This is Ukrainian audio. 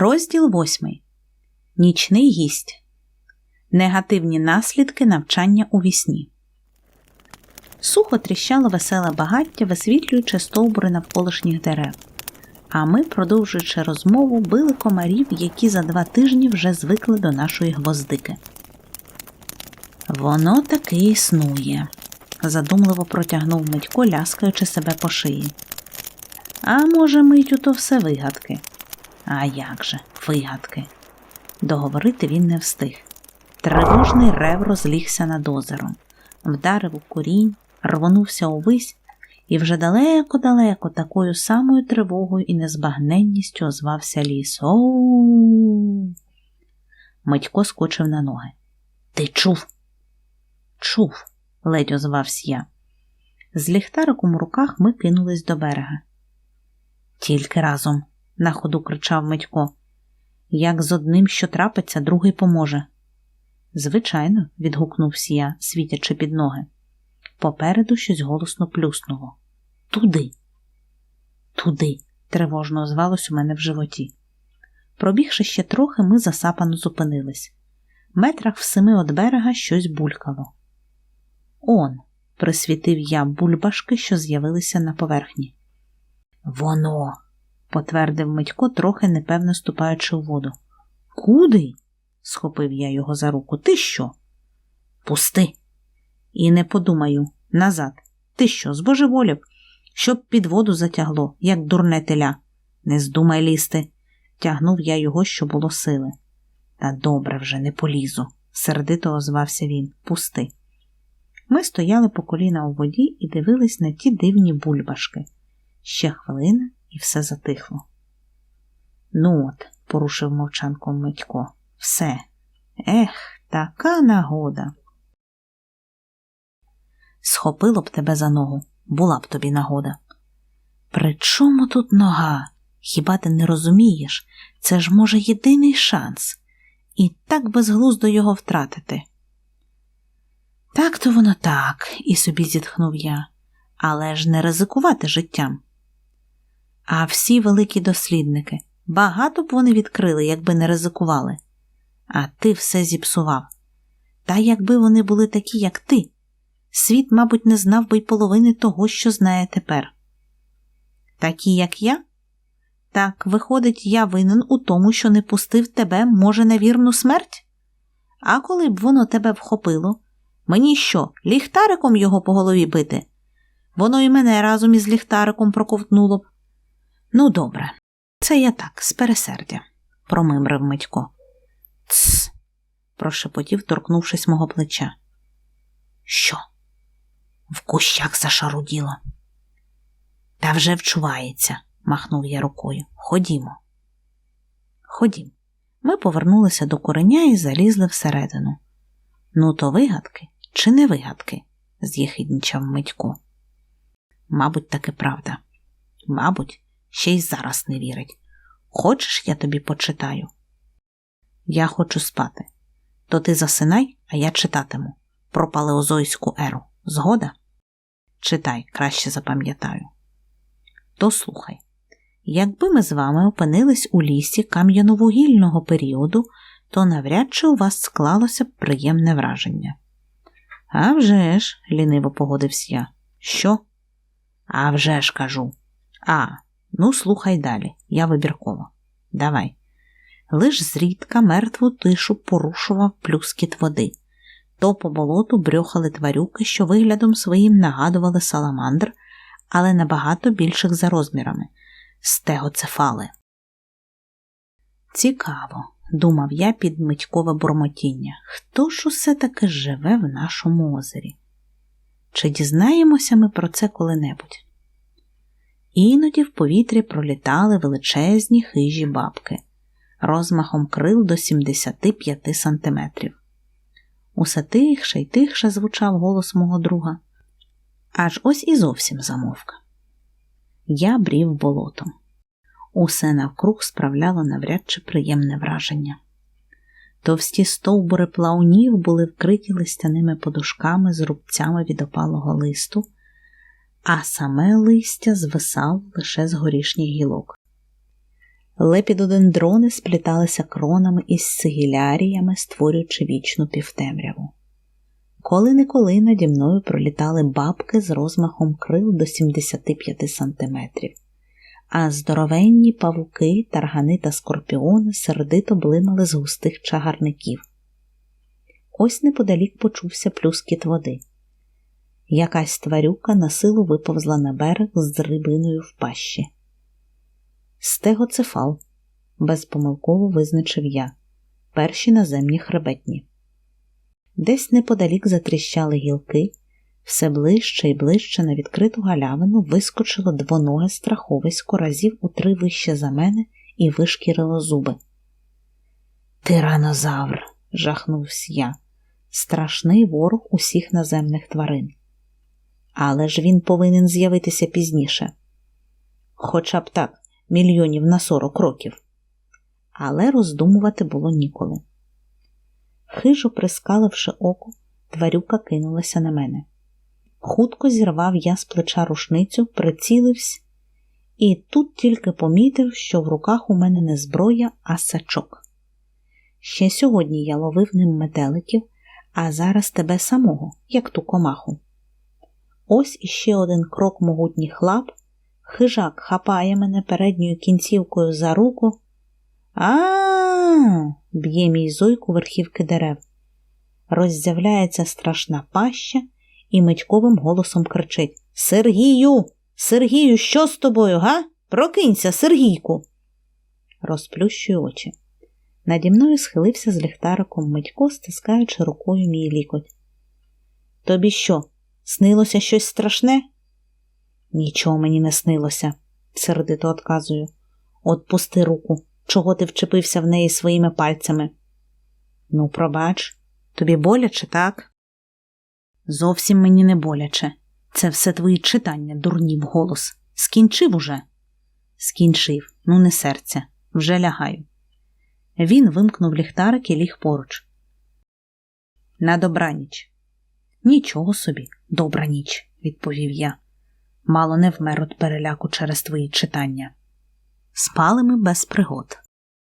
Розділ восьмий. Нічний гість. Негативні наслідки навчання у вісні. Сухо тріщало веселе багаття, висвітлюючи стовбури навколишніх дерев. А ми, продовжуючи розмову, били комарів, які за два тижні вже звикли до нашої гвоздики. Воно таки існує, задумливо протягнув Митько, ляскаючи себе по шиї. А може, митю, то все вигадки. А як же, вигадки. Договорити він не встиг. Тривожний рев розлігся над озером, вдарив у корінь, рвонувся увись, і вже далеко-далеко такою самою тривогою і незбагненністю озвався ліс. Оу. Митько скочив на ноги. Ти чув? Чув, ледь озвався я. З ліхтариком у руках ми кинулись до берега. Тільки разом, на ходу кричав Митько. Як з одним, що трапиться, другий поможе. Звичайно, відгукнувся я, світячи під ноги. Попереду щось голосно плюснуло. Туди. Туди, тривожно озвалось у мене в животі. Пробігши ще трохи, ми засапано зупинились. Метрах в семи від берега щось булькало. Он, присвітив я бульбашки, що з'явилися на поверхні. Воно, потвердив Митько, трохи непевно ступаючи у воду. Куди? схопив я його за руку. Ти що? Пусти. І не подумаю, назад. Ти що, збожеволів? Щоб під воду затягло, як дурне теля. Не здумай лізти. Тягнув я його, що було сили. Та добре вже не полізу, сердито озвався він. Пусти. Ми стояли по коліна у воді і дивились на ті дивні бульбашки. Ще хвилина, і все затихло. Ну от, порушив мовчанку Митько, все. Ех, така нагода. Схопило б тебе за ногу, була б тобі нагода. При чому тут нога? Хіба ти не розумієш? Це ж, може, єдиний шанс, і так безглуздо його втратити. Так то воно так, і собі зітхнув я, але ж не ризикувати життям. А всі великі дослідники багато б вони відкрили, якби не ризикували. А ти все зіпсував. Та якби вони були такі, як ти, світ, мабуть, не знав би й половини того, що знає тепер. Такі, як я? Так, виходить, я винен у тому, що не пустив тебе, може, на вірну смерть? А коли б воно тебе вхопило, мені що, ліхтариком його по голові бити? Воно і мене разом із ліхтариком проковтнуло б. Ну, добре, це я так, з пересердя, промимрив Митько. Тсс, прошепотів, торкнувшись мого плеча. Що? В кущах зашаруділо. Та вже вчувається, махнув я рукою. Ходімо. Ходім. Ми повернулися до кореня і залізли всередину. Ну, то вигадки чи не вигадки? з'єхиднічав Митько. Мабуть, таки правда. Мабуть, ще й зараз не вірить. Хочеш, я тобі почитаю? Я хочу спати. То ти засинай, а я читатиму про палеозойську еру. Згода? Читай, краще запам'ятаю. То слухай. Якби ми з вами опинились у лісі кам'яновугільного періоду, то навряд чи у вас склалося б приємне враження. «А вже ж», – ліниво погодився я. Що? «А вже ж, кажу. А, ну слухай далі, я вибірково. Давай. Лиш зрідка мертву тишу порушував плюскіт води. То по болоту брьохали тварюки, що виглядом своїм нагадували саламандр, але набагато більших за розмірами стегоцефали. Цікаво, думав я під митькове бурмотіння, хто ж усе таки живе в нашому озері? Чи дізнаємося ми про це коли-небудь? Іноді в повітрі пролітали величезні хижі бабки розмахом крил до 75 сантиметрів. Усе тихше й тихше звучав голос мого друга. Аж ось і зовсім замовка. Я брів болотом. Усе навкруг справляло навряд чи приємне враження. Товсті стовбури плаунів були вкриті листяними подушками з рубцями від опалого листу, а саме листя звисав лише з горішніх гілок. Лепідодендрони спліталися кронами із сигіляріями, створюючи вічну півтемряву. Коли-неколи наді мною пролітали бабки з розмахом крил до 75 сантиметрів, а здоровенні павуки, таргани та скорпіони сердито блимали з густих чагарників. Ось неподалік почувся плюскіт води. Якась тварюка на силу виповзла на берег з рибиною в пащі. Стегоцефал, безпомилково визначив я, перші наземні хребетні. Десь неподалік затріщали гілки, все ближче і ближче на відкриту галявину вискочило двоноге страховисько разів у три вище за мене і вишкірило зуби. Тиранозавр, жахнувся я, страшний ворог усіх наземних тварин. Але ж він повинен з'явитися пізніше. Хоча б так, мільйонів на сорок років. Але роздумувати було ніколи. Хижо прискаливши око, тварюка кинулася на мене. Хутко зірвав я з плеча рушницю, прицілився, і тут тільки помітив, що в руках у мене не зброя, а сачок. Ще сьогодні я ловив ним метеликів, а зараз тебе самого, як ту комаху. Ось іще один крок могутніх лап, хижак хапає мене передньою кінцівкою за руку. А, б'є мій зойку верхівки дерев. Роззявляється страшна паща і митьковим голосом кричить Сергію, Сергію, що з тобою, га? Прокинься, Сергійку. Розплющую очі. Наді мною схилився з ліхтариком Митько, стискаючи рукою мій лікоть. Тобі що, снилося щось страшне? Нічого мені не снилося, сердито отказую. От пусти руку. Чого ти вчепився в неї своїми пальцями? Ну, пробач, тобі боляче, так? Зовсім мені не боляче. Це все твої читання, дурнів голос. Скінчив уже? Скінчив, ну не серця, вже лягаю. Він вимкнув ліхтарик і ліг поруч. На добраніч. Нічого собі, добра ніч, відповів я. Мало не вмер від переляку через твої читання. Спали ми без пригод.